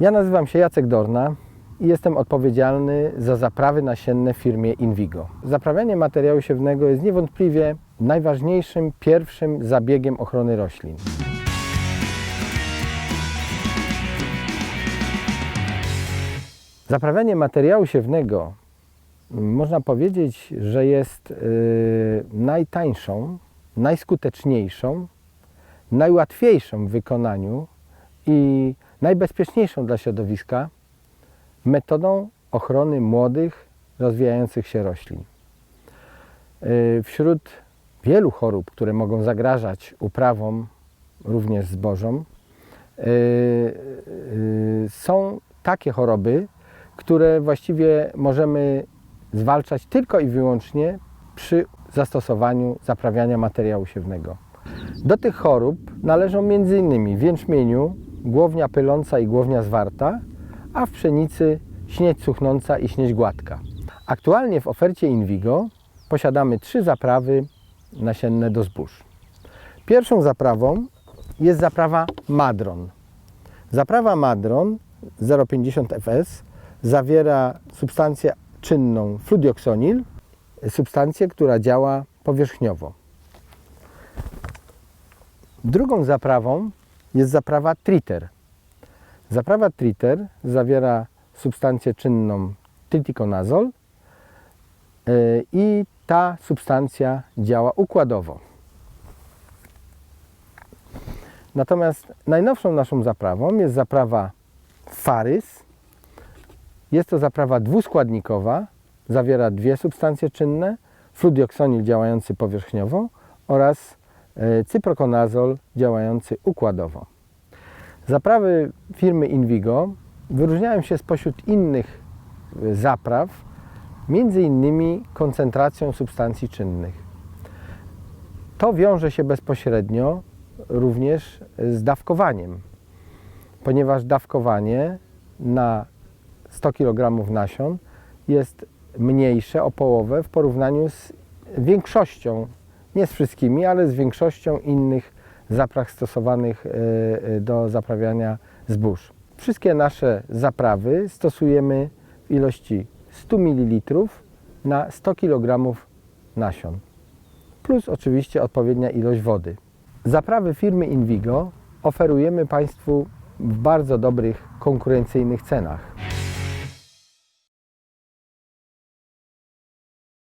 Ja nazywam się Jacek Dorna i jestem odpowiedzialny za zaprawy nasienne w firmie Invigo. Zaprawianie materiału siewnego jest niewątpliwie najważniejszym pierwszym zabiegiem ochrony roślin. Zaprawianie materiału siewnego m, można powiedzieć, że jest y, najtańszą, najskuteczniejszą, najłatwiejszą w wykonaniu i najbezpieczniejszą dla środowiska metodą ochrony młodych, rozwijających się roślin. Y, Wśród wielu chorób, które mogą zagrażać uprawom, również zbożom, y, y, są takie choroby, które właściwie możemy zwalczać tylko i wyłącznie przy zastosowaniu zaprawiania materiału siewnego. Do tych chorób należą m.in. w jęczmieniu głownia pyląca i głownia zwarta, a w pszenicy śnieć cuchnąca i śnieć gładka. Aktualnie w ofercie Invigo posiadamy trzy zaprawy nasienne do zbóż. Pierwszą zaprawą jest zaprawa Madron. Zaprawa Madron 0,50 fs zawiera substancję czynną fludioxonil, substancję, która działa powierzchniowo. Drugą zaprawą jest zaprawa Triter. Zaprawa Triter zawiera substancję czynną triticonazol yy, i ta substancja działa układowo. Natomiast najnowszą naszą zaprawą jest zaprawa Farys. Jest to zaprawa dwuskładnikowa, zawiera dwie substancje czynne, fludioxonil działający powierzchniowo oraz cyprokonazol działający układowo. Zaprawy firmy Invigo wyróżniają się spośród innych e, zapraw między innymi koncentracją substancji czynnych. To wiąże się bezpośrednio również z dawkowaniem, ponieważ dawkowanie na 100 kg nasion jest mniejsze o połowę w porównaniu z większością, nie z wszystkimi, ale z większością innych zapraw stosowanych e, e, do zaprawiania zbóż. Wszystkie nasze zaprawy stosujemy w ilości 100 ml na 100 kg nasion, plus oczywiście odpowiednia ilość wody. Zaprawy firmy Invigo oferujemy Państwu w bardzo dobrych, konkurencyjnych cenach.